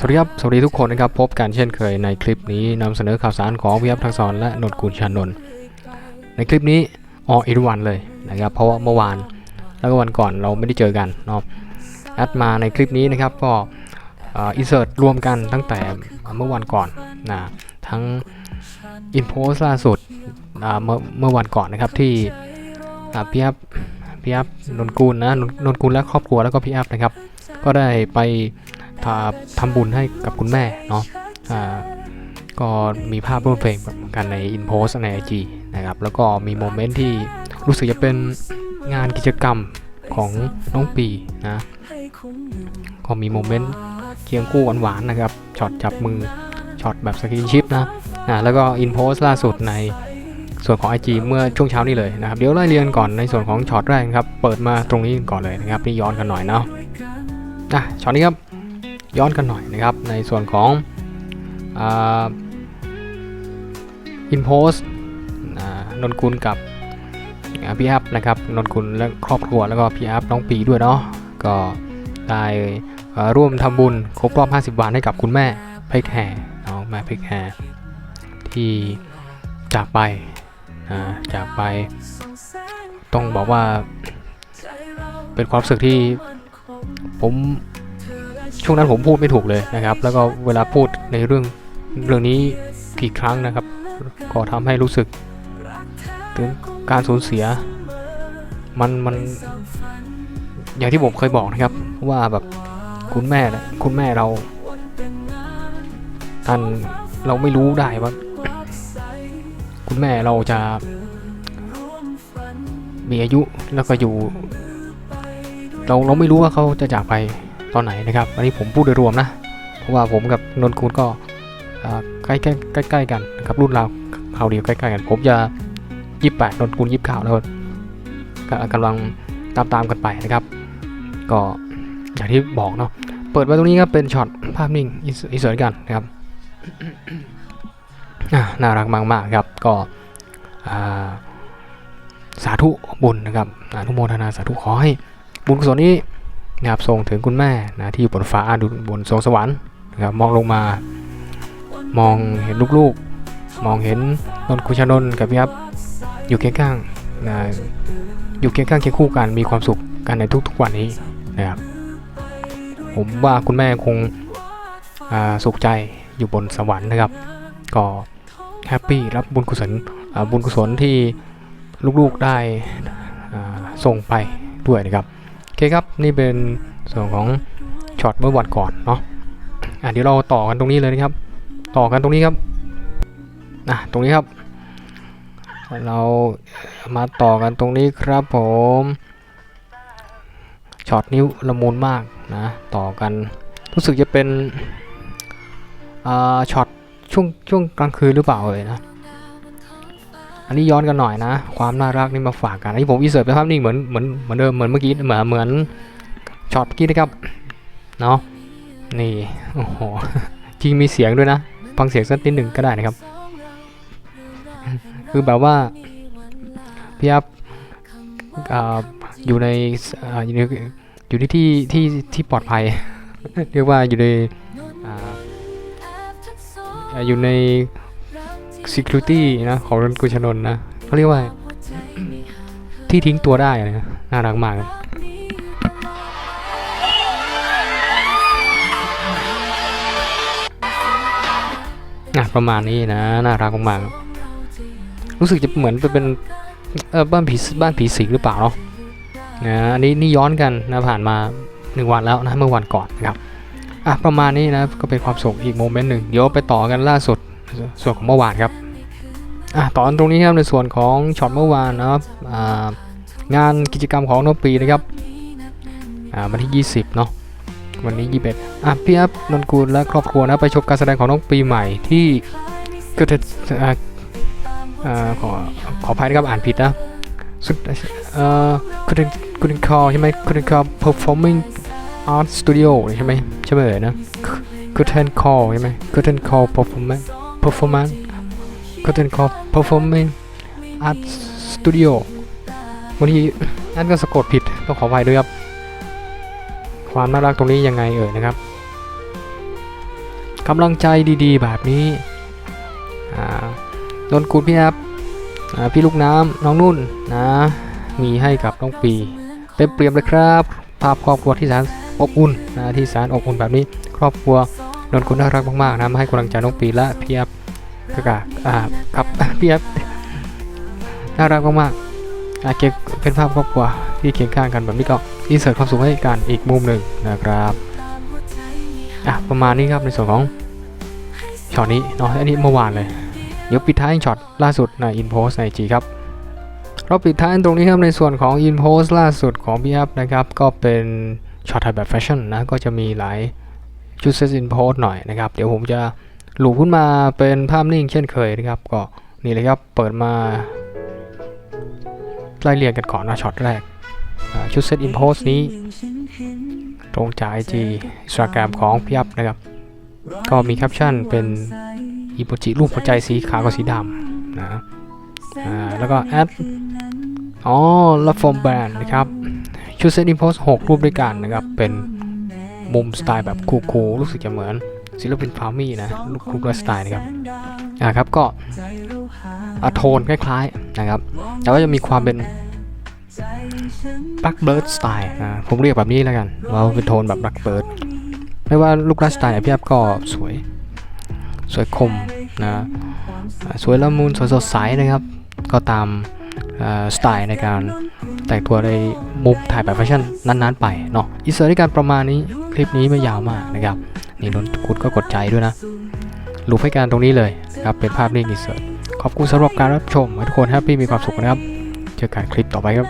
สวัสดีครับสวัสดีทุกคนนะครับ พบกันเช่นเคยในคลิปนี้นำเสนอข่าวสารของพิยับทักษรและนนทกุลชานนท์ในคลิปนี้อออีกวันเลยนะครับ เพราะว่าเมื่อวานแล้วก็วันก่อนเราไม่ได้เจอกันเนาะแอดมาในคลิปนี้นะครับก็อินเสิร์ตรวมกันตั้งแต่เมื่อวันก่อนนะทั้งอินโพสล่าสุดเมื่อเมื่อวันก่อนนะครับที่พี่อัพพี่อัพนนทกุลนะนนทกุลและครอบครัวแล้วก็พี่อัพนะครับ ก็ได้ไป ทาทำบุญให้กับคุณแม่เนาะก็มีภาพร่วมเฟรมกันในอินโพสในไอจีนะครับ แล้วก็มีโมเมนต์ที่รู้สึกจะเป็นงานกิจกรรมของน้องปีนะ ก็มีโมเมนต์เคียงคู่หวานๆนะครับ ช็อตจับมือ ช็อตแบบสกินชิปนะอ่าแล้วก็อินโพสล่าสุดในส่วนของ IG เมื่อช่วงเช้านี้เลยนะครับ เดี๋ยวไล่เรียงก่อนในส่วนของช็อตแรกนะครับ เปิดมาตรงนี้ก่อนเลยนะครับนี่ย้อนกันหน่อยเนาะอะช็อตนี้ครับ ย้อนกันหน่อยนะครับ ในส่วนของอินโพสนนกุลกับพี่อัพนะครับนนกุลและครอบครัวแล้วก็พี่อัพน้องปีด้วยเนาะก็ได้ร่วมทำบุญครบรอบ 50 วันให้กับคุณแม่เพกแห่น้องแม่เพกแห่ที่จากไปจากไป ต้องบอกว่าเป็นความรู้สึกที่ผม ช่วงนั้นผมพูดไม่ถูกเลยนะครับ แล้วก็เวลาพูดในเรื่องเรื่องนี้กี่ครั้งนะครับ ก็ทำให้รู้สึก ถึงการสูญเสีย มันมัน อย่างที่ผมเคยบอกนะครับ ว่าแบบคุณแม่คุณแม่เราท่านเราไม่รู้ได้ว่า คุณแม่เราจะ มีอายุแล้วก็อยู่ เราเราไม่รู้ว่าเขาจะจากไป ตอนไหนนะครับ อันนี้ผมพูดโดยรวมนะ เพราะว่าผมกับนนท์คูณก็ใกล้ใกล้ใกล้ใกล้กันนะครับรุ่นราวคราวเดียวใกล้ๆกัน ผมจะยี่แปดนนท์คูณยี่สิบเก้าแล้วก็กำลังตามตามๆกันไปนะครับ ก็อย่างที่บอกเนาะเปิดไว้ตรงนี้ครับเป็นช็อตภาพนิ่งอินเสิร์ตกันนะครับน่ารักมากๆครับก็สาธุบุญนะครับอนุโมทนาสาธุขอให้บุญกุศลนี้ นะครับส่งถึงคุณแม่นะที่อยู่บนฟ้าดูบนสวงสวรรค์นะครับมองลงมา มองเห็นลูกๆ มองเห็นนนคุชานนกับพี่อัพอยู่เคียงข้างนะอยู่เคียงข้างเคียงคู่กันมีความสุขกันในทุกๆวันนี้นะครับผมว่าคุณแม่คงสุขใจอยู่บนสวรรค์นะครับ ก็แฮปปี้รับบุญกุศลบุญกุศลที่ลูกๆได้ส่งไปด้วยนะครับ เคครับ นี่เป็นส่วนของช็อตเมื่อวันก่อนเนาะอะเดี๋ยวเราต่อกันตรงนี้เลยนะครับ ต่อกันตรงนี้ครับอะตรงนี้ครับ เรามาต่อกันตรงนี้ครับผมช็อตนิ้วละมุนมากนะต่อกันรู้สึกจะเป็นอ่าช็อตช่วงช่วงกลางคืนหรือเปล่าเลยนะ อันนี้ย้อนกันหน่อยนะ ความน่ารักนี่มาฝากกัน อันนี้ผมอินเสิร์ตไปภาพนิ่งเหมือนเหมือนเหมือนเดิมเหมือนเมื่อกี้เหมือนเหมือนช็อตเมื่อกี้นะครับเนาะนี่โอ้โหจริงมีเสียงด้วยนะ ฟังเสียงสักนิดหนึ่งก็ได้นะครับ คือแบบว่าพี่อัพอ่าอยู่ในอยู่ในอยู่ในที่ที่ที่ปลอดภัย เรียกว่าอยู่ในออยู่ใน security นะของรนกุชนน์นะเขาเรียกว่า ที่ทิ้งตัวได้นะน่ารักมากครับอะประมาณนี้นะ น่ารักมากๆรู้สึกจะเหมือนเป็นเออบ้านผีบ้านผีสิงหรือเปล่าเนาะนะอันนี้นี่ย้อนกันนะผ่านมาหนึ่งวันแล้วนะเมื่อวันก่อนนะครับอะประมาณนี้นะก็เป็นความสุขอีกโมเมนต์หนึ่งเดี๋ยวไปต่อกันล่าสุด ส่วนของเมื่อวานครับอะตอนตรงนี้ครับในส่วนของช็อตเมื่อวานนะครับงานกิจกรรมของน้องปีนะครับวันที่ 20 เนาะวันนี้ 21อะพี่อัพนนกูลและครอบครัวนะไปชมการแสดงของน้องปีใหม่ที่ก็จะขอขออภัยนะครับอ่านผิดนะสุดเอ่อคุณคุณคอใช่ไหมคุณคอ performing art studio ใช่ไหมใช่ไหมเอ่ยนะคุณคอใช่ไหมคุณเ performance performance ก็เป็นคอ performing art studio บางทีอันก็สะกดผิดต้องขออภัยด้วยครับ ความน่ารักตรงนี้ยังไงเอ่ยนะครับกำลังใจดีๆ แบบนี้โดนกูดพี่แอฟอ่าพี่ลูกน้ำน้องนุ่นนะ มีให้กับน้องปี เต็มเปี่ยมเลยครับ ภาพครอบครัวที่แสนอบอุ่นนะที่แสนอบอุ่นแบบนี้ ครอบครัว โดนคุณน่ารักมากๆนะมาให้กำลังใจน้องปีและพี่แอฟก็กะอ่าครับพี่แอฟน่ารักมากๆอาเก็บเป็นภาพครอบครัวที่เคียงข้างกันแบบนี้ก็อินเสิร์ตความสุขให้กันอีกมุมหนึ่งนะครับอะประมาณนี้ครับในส่วนของช็อตนี้เนาะอันนี้เมื่อวานเลยเดี๋ยวปิดท้ายช็อตล่าสุดในอินโพสในจีครับเราปิดท้ายตรงนี้ครับในส่วนของอินโพสล่าสุดของพี่อัพนะครับก็เป็นช็อตถ่ายแบบแฟชั่นนะก็จะมีหลาย ชุดเซตอินโพสหน่อยนะครับ เดี๋ยวผมจะหลูบขึ้นมาเป็นภาพนิ่งเช่นเคยนะครับ ก็นี่เลยครับเปิดมาไล่เรียงกันก่อนนะช็อตแรก ชุดเซตอินโพสนี้ ตรงจากไอจีสตาแกรมของพี่อัพนะครับ ก็มีแคปชั่นเป็นอีโมจิรูปหัวใจสีขาวกับสีดำนะแล้วก็แอดอ๋อลัฟฟอร์มแบรนด์นะครับ ชุดเซตอินโพส6รูปด้วยกันนะครับ เป็น มุมสไตล์แบบคูลๆรู้สึกจะเหมือนศิลปินฟาร์มี่นะลูกคูลสไตล์นะครับอ่าครับก็อโทนคล้ายๆนะครับ แต่ว่าจะมีความเป็น Black Bird สไตล์นะผมเรียกแบบนี้แล้วกันว่าเป็นโทนแบบ Black Bird ไม่ว่าลูกรัสสไตล์พี่แอฟก็สวยสวยคมนะสวยละมุนสวยสดใสนะครับ ก็ตามสไตล์ในการ แต่งตัวในมุมถ่ายแบบแฟชั่นนั้นๆไปเนาะอินเสิร์ในการประมาณนี้คลิปนี้ไม่ยาวมากนะครับนี่นนกุดก็กดใจด้วยนะรูปให้การตรงนี้เลยนะครับเป็นภาพนิ่งอินเสิร์ขอบคุณสำหรับการรับชมทุกคนแฮปปี้มีความสุขนะครับ เจอกันคลิปต่อไปครับ